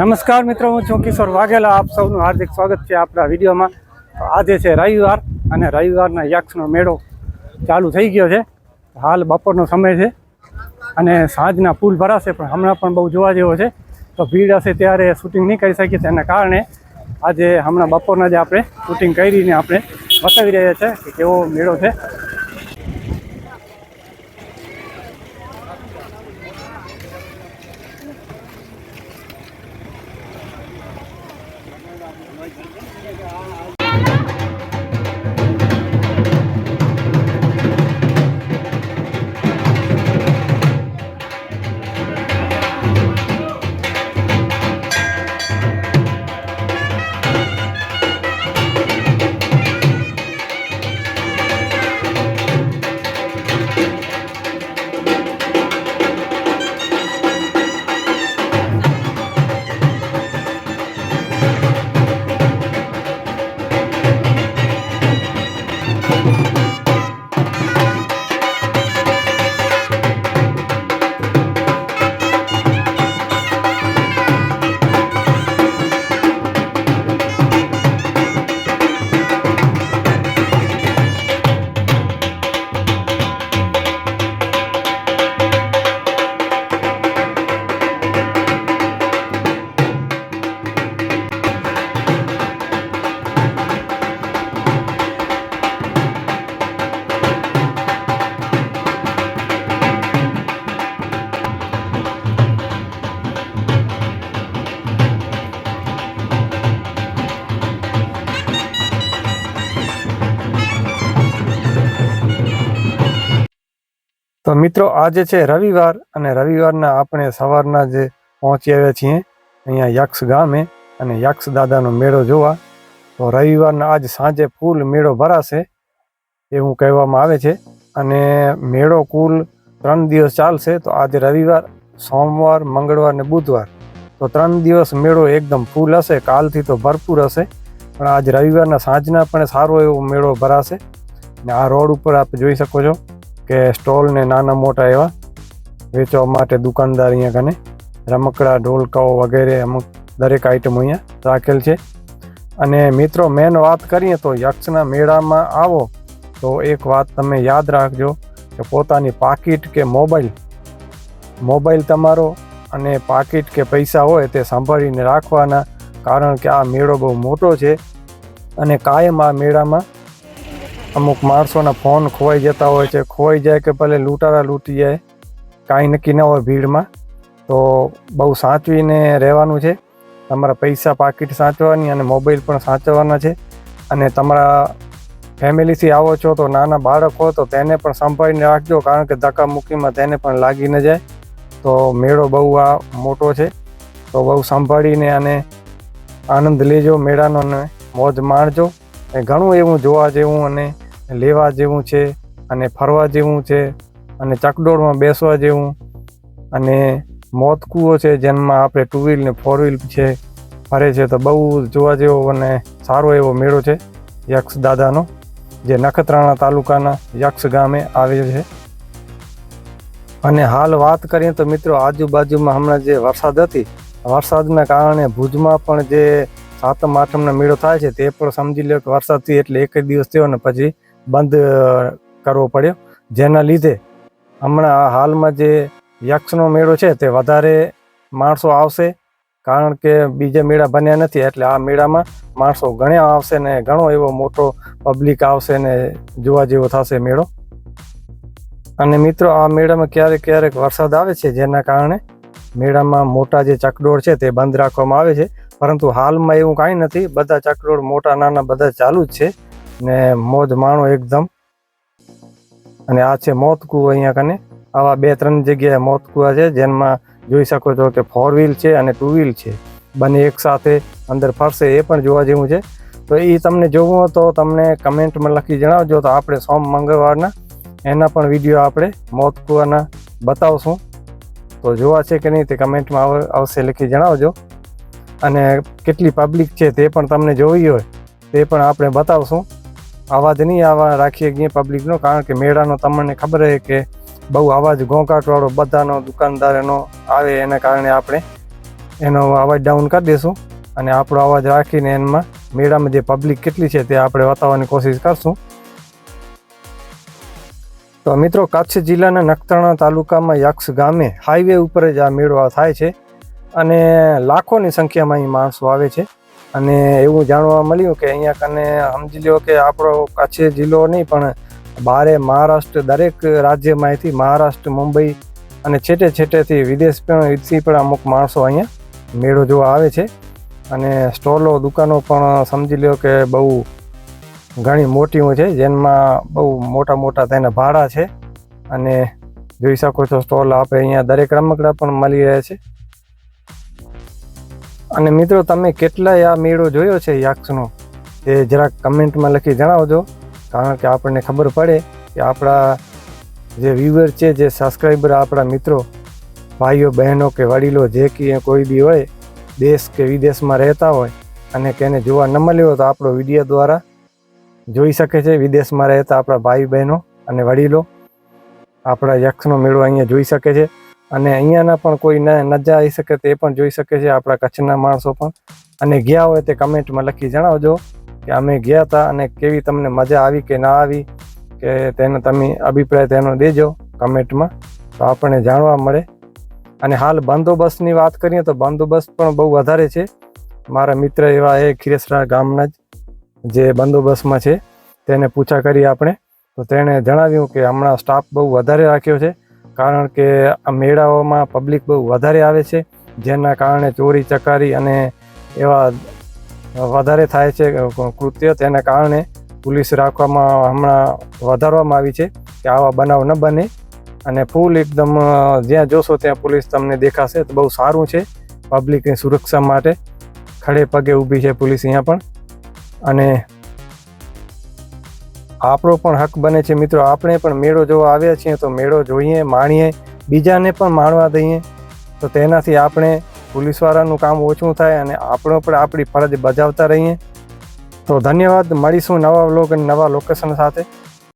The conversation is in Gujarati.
નમસ્કાર મિત્રો, હું છું કિશોર વાઘેલા. આપ સૌનું હાર્દિક સ્વાગત છે આપણા વિડીયોમાં. આજે છે રવિવાર અને રવિવારના યક્ષનો મેળો ચાલુ થઈ ગયો છે. હાલ બપોરનો સમય છે અને સાંજના પુલ ભરાશે, પણ હમણાં પણ બહુ જોવા જેવો છે. તો ભીડ હશે ત્યારે શૂટિંગ નહીં કરી શકીએ. તેના કારણે આજે હમણાં બપોરના જ આપણે શૂટિંગ કરીને આપણે બતાવી રહ્યા છે કે કેવો મેળો છે. તો મિત્રો આજે છે રવિવાર અને રવિવારના આપણે સવારના જે પહોંચી આવ્યા છીએ, અહીંયા યક્ષ ગામે અને યક્ષ દાદાનો મેળો જોવા. તો રવિવારના આજ સાંજે ફૂલ મેળો ભરાશે એવું કહેવામાં આવે છે. અને મેળો કુલ ત્રણ દિવસ ચાલશે, તો આજે રવિવાર, સોમવાર, મંગળવાર ને બુધવાર. તો ત્રણ દિવસ મેળો એકદમ ફૂલ હશે, કાલથી તો ભરપૂર હશે. પણ આજ રવિવારના સાંજના પણ સારો એવો મેળો ભરાશે. ને આ રોડ ઉપર આપ જોઈ શકો છો. કે સ્ટોલ ને નાના મોટા એવા વેચવા માટે દુકાનદાર અહીંયા કને રમકડા, ઢોલકાઓ વગેરે અમુક દરેક આઈટમ અહીંયા રાખેલ છે. અને મિત્રો મેન વાત કરીએ તો યક્ષના મેળામાં આવો તો એક વાત તમે યાદ રાખજો કે પોતાની પાકીટ કે મોબાઈલ મોબાઈલ તમારો અને પાકીટ કે પૈસા હોય તે સાંભળીને રાખવાના. કારણ કે આ મેળો બહુ મોટો છે અને કાયમ આ મેળામાં અમુક માણસોના ફોન ખોવાઈ જતા હોય છે, ખોવાઈ જાય કે ભલે લૂંટારા લૂંટી જાય, કાંઈ નક્કી ન હોય ભીડમાં. તો બહુ સાચવીને રહેવાનું છે. તમારા પૈસા પાકીટ સાચવવાની અને મોબાઈલ પણ સાચવવાના છે. અને તમારા ફેમિલીથી આવો છો તો નાના બાળક હોય તો તેને પણ સંભાળીને રાખજો, કારણ કે ધક્કા મૂકીમાં તેને પણ લાગી ન જાય. તો મેળો બહુ આ મોટો છે. તો બહુ સંભાળીને અને આનંદ લેજો, મેળાનો મોજ માણજો. ઘણું એવું જોવા જેવું અને લેવા જેવું છે અને ફરવા જેવું છે અને ચકડોળમાં બેસવા જેવું અને મોત કૂવો છે જેમાં આપણે ટુ વ્હીલ ને ફોર વ્હીલ છે, ફરે છે તો બહુ જોવા જેવો અને સારો એવો મેળો છે યક્ષ દાદાનો, જે નખત્રાણા તાલુકાના યક્ષ ગામે આવે છે. અને હાલ વાત કરીએ તો મિત્રો આજુબાજુમાં હમણાં જે વરસાદ હતી, વરસાદના કારણે ભુજમાં પણ જે સાતમ આઠમનો મેળો થાય છે તે પણ સમજી લો કે વરસાદથી એટલે એક જ દિવસ થયો ને પછી બંધ કરવો પડ્યો. જેના લીધે હમણાં હાલમાં જે યક્ષનો મેળો છે તે વધારે માણસો આવશે, કારણ કે બીજા મેળા બન્યા નથી. એટલે આ મેળામાં માણસો ઘણા આવશે ને ઘણો એવો મોટો પબ્લિક આવશે ને જોવા જેવો થશે મેળો. અને મિત્રો, આ મેળામાં ક્યારેક ક્યારેક વરસાદ આવે છે, જેના કારણે મેળામાં મોટા જે ચકડોળ છે તે બંધ રાખવામાં આવે છે. પરંતુ હાલમાં એવું કાંઈ નથી. બધા ચકડોળ મોટા, નાના બધા ચાલુ જ છે. ને મોજ માણો એકદમ. અને આ છે મોતકુવા અહીંયા કને. આવા બે ત્રણ જગ્યાએ મોતકુવા છે જેમાં જોઈ શકો છો કે ફોર વ્હીલ છે અને ટુ વ્હીલ છે. બંને એક સાથે અંદર ફરશે, એ પણ જોવા જેવું છે. તો એ તમને જોવું હોય તો તમને કમેન્ટમાં લખી જણાવજો, તો આપણે સોમ મંગળવારના એના પણ વીડિયો આપણે મોતકુવાના બતાવશું. તો જોવા છે કે નહીં તે કમેન્ટમાં આવ- આવશે, લખી જણાવજો. અને કેટલી પબ્લિક છે તે પણ તમને જોવી હોય, તે પણ આપણે બતાવશું. અવાજ નહીં આવા, રાખીએ છીએ પબ્લિકનો કારણ કે મેળાનો તમને ખબર છે કે બહુ અવાજ ઘોંઘાટવાળો બધાનો, દુકાનદારનો આવે એના કારણે આપણે એનો અવાજ ડાઉન કરી દઈશું અને આપણો અવાજ રાખીને એમાં મેળામાં જે પબ્લિક કેટલી છે તે આપણે બતાવવાની કોશિશ કરશું. તો મિત્રો, કચ્છ જિલ્લાના નખત્રાણા તાલુકામાં યક્ષ ગામે હાઈવે ઉપર જ આ મેળો થાય છે અને લાખોની સંખ્યામાં અહીં માણસો આવે છે. અને એવું જાણવા મળ્યું કે અહીંયા કને સમજી લ્યો કે આપણો કચ્છ જિલ્લો નહીં, પણ બારે મહારાષ્ટ્ર દરેક રાજ્યમાંથી મહારાષ્ટ્ર, મુંબઈ અને છેટે છેટેથી વિદેશ પણ પણ અમુક માણસો અહીંયા મેળો જોવા આવે છે. અને સ્ટોલો, દુકાનો પણ સમજી લ્યો કે બહુ ઘણી મોટી છે જેમાં બહુ મોટા મોટા તેના ભાડા છે. અને જોઈ શકો છો, સ્ટોલ આપણે અહીંયા દરેક રમકડા પણ મળી રહે છે. અને મિત્રો, તમે કેટલાય આ મેળો જોયો છે યક્ષનો? એ જરાક કમેન્ટમાં લખી જણાવજો, કારણ કે આપણને ખબર પડે કે આપણા જે વ્યુઅર છે, જે સબસ્ક્રાઈબર આપણા મિત્રો, ભાઈઓ, બહેનો કે વડીલો, જે કે કોઈ બી હોય, દેશ કે વિદેશમાં રહેતા હોય અને કેને જોવા ન મળ્યો તો આપણો વીડિયો દ્વારા જોઈ શકે છે, વિદેશમાં રહેતા આપણા ભાઈ બહેનો અને વડીલો. આપણા યક્ષનો મેળો અહીંયા જોઈ શકે છે. અને અહીંયાના પણ કોઈ નજા આવી શકે તે પણ જોઈ શકે છે આપણા કચ્છના માણસો પણ. અને ગયા હોય તે કમેન્ટમાં લખી જણાવજો કે અમે ગયા હતા અને કેવી તમને મજા આવી કે ના આવી, કે તેનો તમે અભિપ્રાય તેનો દેજો કમેન્ટમાં. તો આપણને જાણવા મળે. અને હાલ બંદોબસ્તની વાત કરીએ તો બંદોબસ્ત પણ બહુ વધારે છે. મારા મિત્ર એવા એ ખીરેસરા ગામના જ જે બંદોબસ્તમાં છે, તેને પૂછા કરી આપણે. તો તેણે જણાવ્યું કે હમણાં સ્ટાફ બહુ વધારે રાખ્યો છે. કારણ કે આ મેળાઓમાં પબ્લિક બહુ વધારે આવે છે, જેના કારણે ચોરી, ચકારી અને એવા વધારે થાય છે કૃત્ય તેના કારણે પોલીસ રાખવામાં હમણાં વધારવામાં આવી છે કે આવા બનાવ ન બને. અને ફૂલ એકદમ જ્યાં જોશો ત્યાં પોલીસ તમને દેખાશે તો બહુ સારું છે પબ્લિકની સુરક્ષા માટે. ખડે પગે ઊભી છે પોલીસ અહીંયા પણ. અને આપણો પણ હક બને છે. મિત્રો, આપણે પણ મેળો જોવા આવ્યા છીએ તો મેળો જોઈએ, માણીએ, બીજાને પણ માણવા દઈએ. તો તેનાથી આપણે પોલીસવાળાનું કામ ઓછું થાય અને આપણો પણ આપણી ફરજ બજાવતા રહીએ. તો ધન્યવાદ. મળીશું નવા વ્લોગ અને નવા લોકેશન સાથે.